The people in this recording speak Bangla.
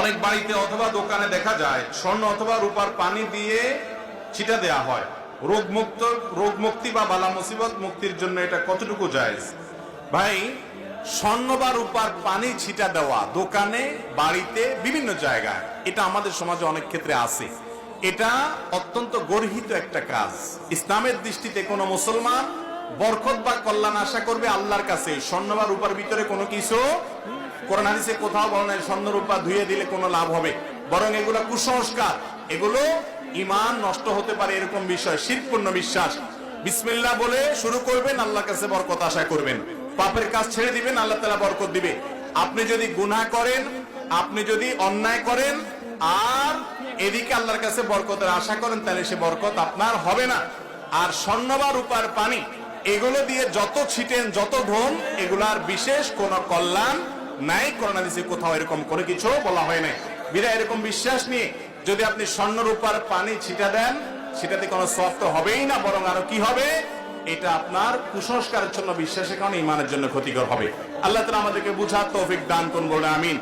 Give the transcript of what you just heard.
অনেক বাড়িতে অথবা দোকানে দেখা যায়, স্বর্ণ অথবা রূপার পানি দিয়ে ছিটা দেয়া হয়। রোগ মুক্ত, রোগ মুক্তি বা বালা মুসিবত মুক্তির জন্য এটা কতটুকু যায় ভাই, স্বর্ণ বা রূপার পানি ছিটা দেওয়া দোকানে, বাড়িতে, বিভিন্ন জায়গায়, এটা আমাদের সমাজে অনেক ক্ষেত্রে আছে। এটা অত্যন্ত গর্হিত একটা কাজ। ইসলামের দৃষ্টিতে কোনো মুসলমান বরকত বা কল্যাণ আশা করবে আল্লাহর কাছে। স্বর্ণ বা রূপার ভিতরে কোনো কিছু কোরআন হাদিসে কোথাও বলা স্বর্ণ, রূপা ধুয়ে দিলে কোনো লাভ হবে। বরং এগুলো কুসংস্কার। এগুলো ইমান নষ্ট হতে পারে এরকম বিষয় শীতপূর্ণ বিশ্বাস। বিসমিল্লাহ বলে শুরু করবেন, আল্লাহর কাছে বরকত আশা করবেন। পাপের কাজ ছেড়ে দিবেন, আল্লাহ তালা বরকত দিবে। আপনি যদি গুনাহ করেন, আপনি যদি অন্যায় করেন, আর এদিকে আল্লাহর কাছে বরকতের আশা করেন, তাহলে সে বরকত আপনার হবে না। আর স্বর্ণ বা রূপার পানি এগুলো দিয়ে যত ছিটেন, যত ধন, এগুলার বিশেষ কোন কল্যাণ নাই। করোনা দিছে কোথাও এরকম করে কিছু বলা হয় নাই। বিধায় এরকম বিশ্বাস নিয়ে যদি আপনি স্বর্ণ রূপার পানি ছিটা দেন সেটাতে কোনো সফট হবেই না, বরং আরও কি হবে? এটা আপনার কুসংস্কারের জন্য, বিশ্বাসের কারণে ইমানের জন্য ক্ষতিকর হবে। আল্লাহ তালা আমাদেরকে বুঝার তৌফিক দান করুন বলে, আমিন।